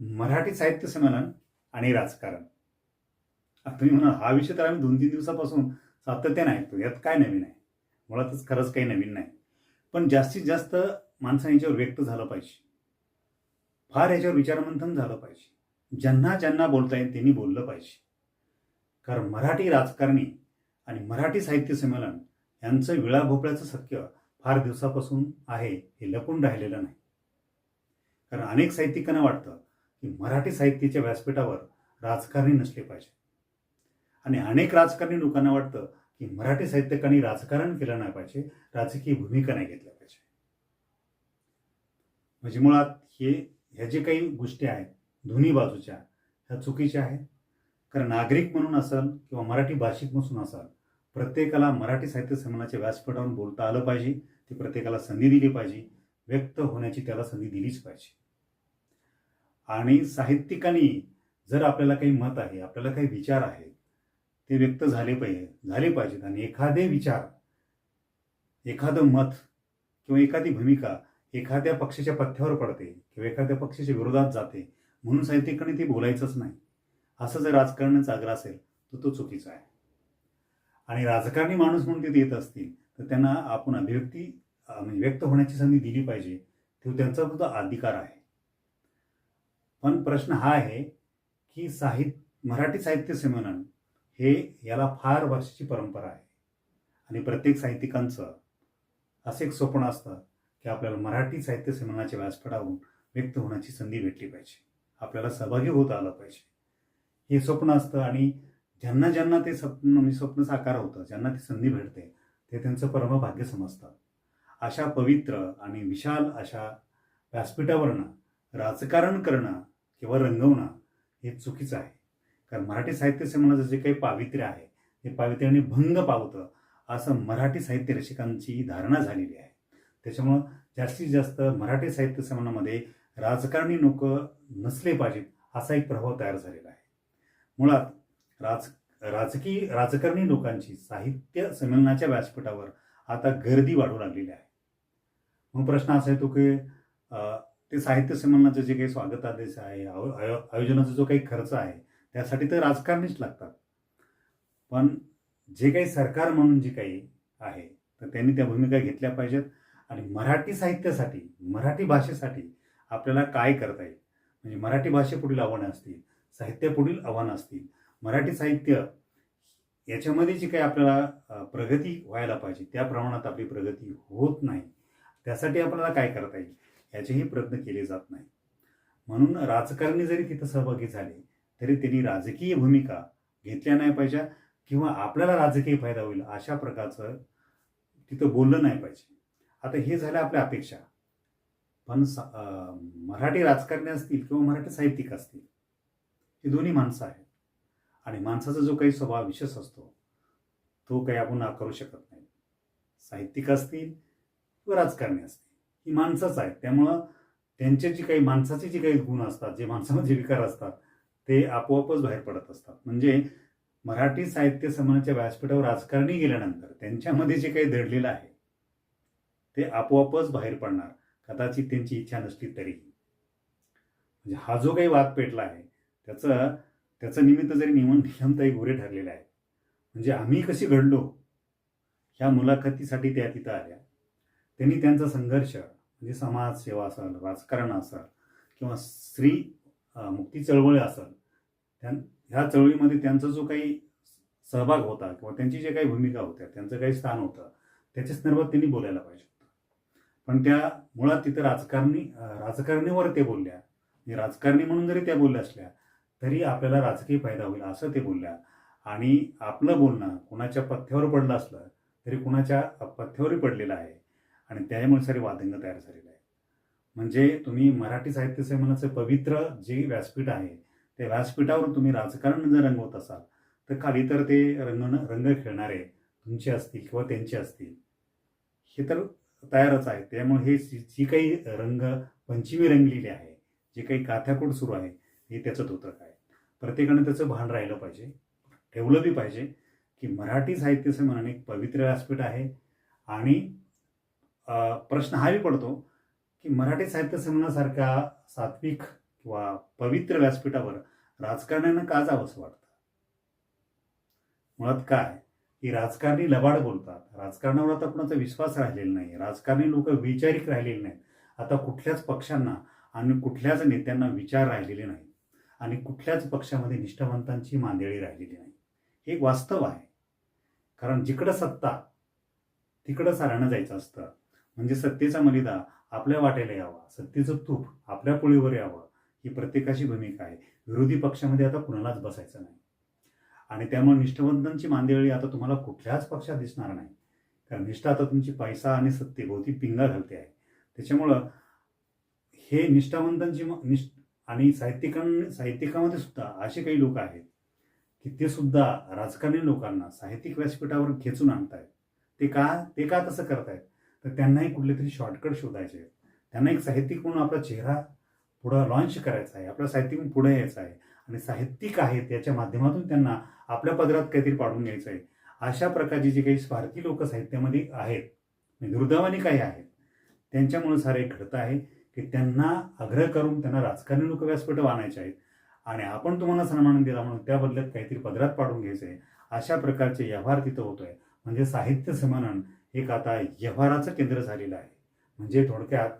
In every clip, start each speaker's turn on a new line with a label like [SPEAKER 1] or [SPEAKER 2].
[SPEAKER 1] मराठी साहित्य संमेलन आणि राजकारण. आता तुम्ही म्हणा हा विषय तर आम्ही दोन तीन दिवसापासून सातत्याने ऐकतो यात काय नवीन आहे? मुळातच खरंच काही नवीन नाही. पण जास्तीत जास्त माणसाने याच्यावर व्यक्त झालं पाहिजे. फार याच्यावर विचारमंथन झालं पाहिजे. ज्यांना ज्यांना बोलता येईल त्यांनी बोललं पाहिजे. कारण मराठी राजकारणी आणि मराठी साहित्य संमेलन यांचं विळाभोपळ्याचं सत्य फार दिवसापासून आहे हे लपून राहिलेलं नाही. कारण अनेक साहित्यिकांना वाटतं की मराठी साहित्याच्या व्यासपीठावर राजकारणी नसले पाहिजे. आणि अनेक राजकारणी लोकांना वाटतं की मराठी साहित्यकांनी राजकारण केलं नाही पाहिजे राजकीय भूमिका नाही घेतल्या पाहिजे. म्हणजे मुळात हे ह्या जे काही गोष्टी आहेत दोन्ही बाजूच्या ह्या चुकीच्या आहेत. कारण नागरिक म्हणून असाल किंवा मराठी भाषिक म्हणून असाल प्रत्येकाला मराठी साहित्य संमेलनाच्या व्यासपीठावरून बोलता आलं पाहिजे ती प्रत्येकाला संधी दिली पाहिजे व्यक्त होण्याची त्याला संधी दिलीच पाहिजे. आणि साहित्यिकांनी जर आपल्याला काही मत आहे आपल्याला काही विचार आहेत ते व्यक्त झाले पाहिजे झाले पाहिजेत. आणि एखादे विचार एखादं मत किंवा एखादी भूमिका एखाद्या पक्षाच्या पथ्यावर पडते किंवा एखाद्या पक्षाच्या विरोधात जाते म्हणून साहित्यिकांनी ते बोलायचंच नाही. असं जर राजकारणाचा आग्रह असेल तर तो चुकीचा आहे. आणि राजकारणी माणूस म्हणून तिथे येत असतील तर त्यांना आपण अभिव्यक्ती म्हणजे व्यक्त होण्याची संधी दिली पाहिजे. तो त्यांचा सुद्धा अधिकार आहे. पण प्रश्न हा आहे की साहित्य मराठी साहित्य संमेलन हे याला फार वर्षाची परंपरा आहे. आणि प्रत्येक साहित्यिकांचं असं एक स्वप्न असतं की आपल्याला मराठी साहित्य संमेलनाच्या व्यासपीठावरून व्यक्त होण्याची संधी भेटली पाहिजे. आपल्याला सहभागी होत आलं पाहिजे. हे स्वप्न असतं आणि ज्यांना ज्यांना ते स्वप्न म्हणजे स्वप्न साकार होतं ज्यांना ती संधी भेटते ते त्यांचं परमभाग्य समजतात. अशा पवित्र आणि विशाल अशा व्यासपीठावरनं राजकारण करणं किंवा रंगवणं हे चुकीचं आहे. कारण मराठी साहित्य संमेलनाचं जे काही पावित्र्य आहे ते पावित्र्याने भंग पावतं असं मराठी साहित्य रसिकांची धारणा झालेली आहे. त्याच्यामुळं जास्तीत जास्त मराठी साहित्य संमेलनामध्ये राजकारणी लोक नसले पाहिजेत असा एक प्रभाव तयार झालेला आहे. मुळात राज राजकीय राजकारणी लोकांची साहित्य संमेलनाच्या व्यासपीठावर आता गर्दी वाढू लागलेली आहे. मग प्रश्न असा येतो की ते साहित्य संमेलनाचं जे काही स्वागतादेश आहे आयो- आयो- आयोजनाचा जो काही खर्च आहे त्यासाठी तर राजकारणीच लागतात. पण जे काही सरकार म्हणून जे काही आहे तर त्यांनी त्या भूमिका घेतल्या पाहिजेत. आणि मराठी साहित्यासाठी मराठी भाषेसाठी आपल्याला काय करता येईल? म्हणजे मराठी भाषेपुढील आव्हानं असतील साहित्यापुढील आव्हानं असतील मराठी साहित्य याच्यामध्ये जी काही आपल्याला प्रगती व्हायला पाहिजे त्या प्रमाणात आपली प्रगती होत नाही त्यासाठी आपल्याला काय करता येईल? याचेही प्रयत्न केले जात नाही म्हणून राजकारणी जरी तिथं सहभागी झाले तरी त्यांनी राजकीय भूमिका घेतल्या नाही पाहिजे किंवा आपल्याला राजकीय फायदा होईल अशा प्रकारचं तिथं बोललं नाही पाहिजे. आता हे झालं आपल्या अपेक्षा. पण मराठी राजकारणी असतील किंवा मराठी साहित्यिक असतील हे दोन्ही माणसं आहेत. आणि माणसाचा जो काही स्वभाव विशेष असतो तो काही आपण नाकारू शकत नाही. साहित्यिक असतील किंवा राजकारणी असतील. ही माणसंच आहेत. त्यामुळं त्यांचे जे काही माणसाचे जे काही गुण असतात जे माणसामध्ये विकार असतात ते आपोआपच बाहेर पडत असतात. म्हणजे मराठी साहित्य समाजाच्या व्यासपीठावर राजकारणी गेल्यानंतर त्यांच्यामध्ये जे काही दडलेलं आहे ते आपोआपच बाहेर पडणार. कदाचित त्यांची इच्छा नसली तरीही. म्हणजे हा जो काही वाद पेटला आहे त्याचं त्याचं निमित्त जरी नियम नियमताई गोरे ठरलेले आहे म्हणजे आम्ही कशी घडलो ह्या मुलाखतीसाठी त्या तिथं आल्या. त्यांनी त्यांचा संघर्ष म्हणजे समाजसेवा असेल राजकारण असेल किंवा स्त्री मुक्ती चळवळ असेल त्या ह्या चळवळीमध्ये त्यांचा जो काही सहभाग होता किंवा त्यांची जे काही भूमिका होत्या त्यांचं काही स्थान होतं त्याच्या संदर्भात त्यांनी बोलायला पाहिजे होतं. पण त्या मुळात तिथं राजकारणी राजकारणीवर ते बोलल्या. म्हणजे राजकारणी म्हणून जरी त्या बोलल्या असल्या तरी आपल्याला राजकीय फायदा होईल असं ते बोलल्या. आणि आपलं बोलणं कुणाच्या पथ्यावर पडलं असलं तरी कुणाच्या पथ्यावरही पडलेलं आहे. आणि त्यामुळे सारे वादंग तयार झालेलं आहे. म्हणजे तुम्ही मराठी साहित्य संमेलनाचं पवित्र जे व्यासपीठ आहे त्या व्यासपीठावर तुम्ही राजकारण जर रंगवत असाल तर खाली तर ते रंगणं रंग खेळणारे तुमचे असतील किंवा त्यांचे असतील हे तर तयारच आहे. त्यामुळे हे जी जी काही रंग पंचमी रंगलेली आहे जे काही काथ्याकोट सुरू आहे हे त्याचं धोतक आहे. प्रत्येकानं त्याचं भान राहिलं पाहिजे ठेवलं बी पाहिजे की मराठी साहित्य संमेलन एक पवित्र व्यासपीठ आहे आणि प्रश्न हाही पडतो की मराठी साहित्य संमेलनासारख्या सात्विक किंवा पवित्र व्यासपीठावर राजकारण्यानं का जावं असं वाटतं? मुळात काय? की राजकारणी लबाड बोलतात. राजकारणावर आता कुणाचा विश्वास राहिलेला नाही. राजकारणी लोक वैचारिक राहिलेले नाहीत. आता कुठल्याच पक्षांना आणि कुठल्याच नेत्यांना विचार राहिलेले नाही आणि कुठल्याच पक्षामध्ये निष्ठावंतांची मांदेळी राहिलेली नाही. हे एक वास्तव आहे. कारण जिकडं सत्ता तिकडं साऱ्यांना जायचं असतं. म्हणजे सत्तेचा मलिदा आपल्या वाटेला यावा सत्तेचं तूप आपल्या पोळीवर यावं ही प्रत्येकाची भूमिका आहे. विरोधी पक्षामध्ये आता कुणालाच बसायचं नाही. आणि त्यामुळे निष्ठावंतांची मांदेळी आता तुम्हाला कुठल्याच पक्षात दिसणार नाही. कारण निष्ठा आता तुमची पैसा आणि सत्तेभोवती पिंगा घालते आहे. त्याच्यामुळं हे निष्ठावंतांची निष्ठ आणि साहित्यिकां साहित्यिकामध्ये सुद्धा असे काही लोक आहेत की ते सुद्धा राजकारणी लोकांना साहित्यिक व्यासपीठावर खेचून आणतायत. ते का ते का तसं करतायत? तर त्यांनाही कुठले तरी शॉर्टकट शोधायचे आहेत. त्यांना एक साहित्यिक म्हणून आपला चेहरा पुढं लॉन्च करायचा आहे आपला साहित्यिक म्हणून पुढे यायचा आहे. आणि साहित्यिक आहेत याच्या माध्यमातून त्यांना आपल्या पदरात काहीतरी पाडून घ्यायचं आहे. अशा प्रकारची जी काही भारतीय लोक साहित्यामध्ये आहेत म्हणजे दुर्दैवाने काही आहेत त्यांच्यामुळे सारे घडतं आहे की त्यांना आग्रह करून त्यांना राजकारणी लोक व्यासपीठ आणायचे आहेत. आणि आपण तुम्हाला सन्मान दिला म्हणून त्या बदल्यात काहीतरी पदरात पाडून घ्यायचं आहे. अशा प्रकारचे व्यवहार तिथं होतोय. म्हणजे साहित्य समानन एक आता व्यवहाराचं केंद्र झालेलं आहे? म्हणजे थोडक्यात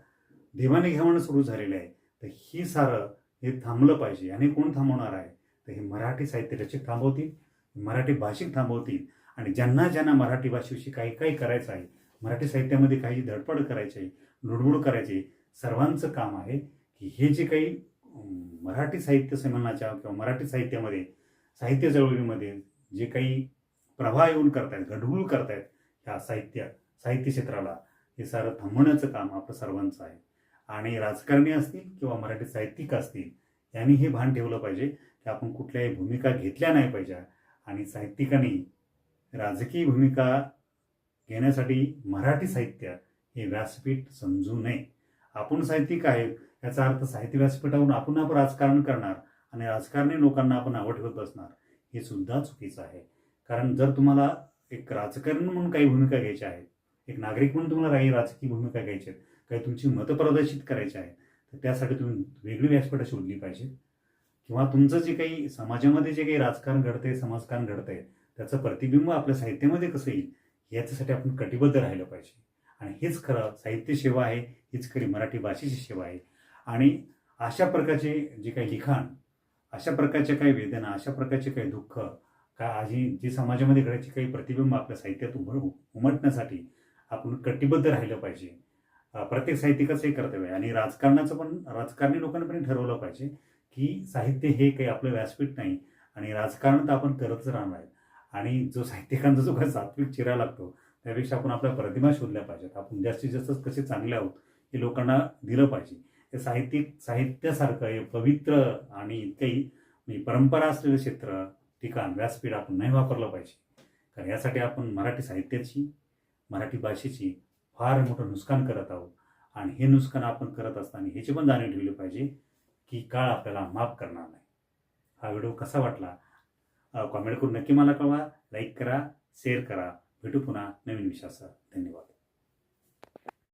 [SPEAKER 1] देवाणघेवाण सुरू झालेलं आहे. तर ही सारं हे थांबलं पाहिजे. आणि कोण थांबवणार आहे? तर हे मराठी साहित्य रचक थांबवतील मराठी भाषिक थांबवतील. आणि ज्यांना ज्यांना मराठी भाषेविषयी काही काही करायचं आहे मराठी साहित्यामध्ये काही धडपड करायची आहे लुडबुड करायची सर्वांचं काम आहे की हे जे काही मराठी साहित्य संमेलनाच्या किंवा मराठी साहित्यामध्ये साहित्य चळवळीमध्ये जे काही प्रवाह येऊन करतायत घडगुळ करतायत ह्या साहित्य साहित्य क्षेत्राला हे सारं थांबवण्याचं काम आपलं सर्वांचं आहे. आणि राजकारणी असतील किंवा मराठी साहित्यिक असतील यांनी हे भान ठेवलं पाहिजे की आपण कुठल्याही भूमिका घेतल्या नाही पाहिजे आणि साहित्यिकांनी राजकीय भूमिका घेण्यासाठी मराठी साहित्य हे व्यासपीठ समजू नये. आपण साहित्यिक आहे याचा अर्थ साहित्य व्यासपीठावरून आपण आपण राजकारण करणार आणि राजकारणी लोकांना आपण आवड ठेवत बसणार हे सुद्धा चुकीचं आहे. कारण जर तुम्हाला एक राजकारण म्हणून काही भूमिका घ्यायच्या आहेत. एक नागरिक म्हणून तुम्हाला काही राजकीय भूमिका घ्यायची आहेत. काही तुमची मतं प्रदर्शित करायची आहे तर त्यासाठी तुम्ही वेगळी व्यासपीठं शोधली पाहिजे किंवा तुमचं जे काही समाजामध्ये जे काही राजकारण घडतंय समाजकारण घडतंय त्याचं प्रतिबिंब आपल्या साहित्यामध्ये कसं येईल याच्यासाठी आपण कटिबद्ध राहिलं पाहिजे. आणि हेच खरं साहित्य सेवा आहे हीच खरी मराठी भाषेची सेवा आहे. आणि अशा प्रकारचे जे काही लिखाण अशा प्रकारच्या काही वेदना अशा प्रकारचे काही दुःख का आजी जी समाजामध्ये घडायची काही प्रतिबिंब आपल्या साहित्यात उमर उमटण्यासाठी आपण कटिबद्ध राहिलं पाहिजे. प्रत्येक साहित्यिकाचं हे कर्तव्य आहे आणि राजकारणाचं पण राजकारणी लोकांनी पण ठरवलं पाहिजे की साहित्य हे काही आपलं व्यासपीठ नाही आणि राजकारण तर आपण करतच राहणार आहे. आणि जो साहित्यिकांचा जो काही सात्विक चिरा लागतो त्यापेक्षा आपण आपल्या प्रतिमा शोधल्या पाहिजेत. आपण जास्तीत जास्त कसे चांगले आहोत हे लोकांना दिलं पाहिजे. हे साहित्यिक साहित्यासारखं हे पवित्र आणि इतकंही म्हणजे परंपरा असलेलं क्षेत्र ठिकाण व्यासपीठ आपण नाही वापरलं पाहिजे. कारण यासाठी आपण मराठी साहित्याची मराठी भाषेची फार मोठं नुकसान करत आहोत. आणि हे नुकसान आपण करत असताना ह्याची पण जाणीव ठेवली पाहिजे की काळ आपल्याला माफ करणार नाही. हा व्हिडिओ कसा वाटला? कॉमेंट करून नक्की मला कळवा लाईक करा शेअर करा. भेटू पुन्हा नवीन विषयासह. धन्यवाद.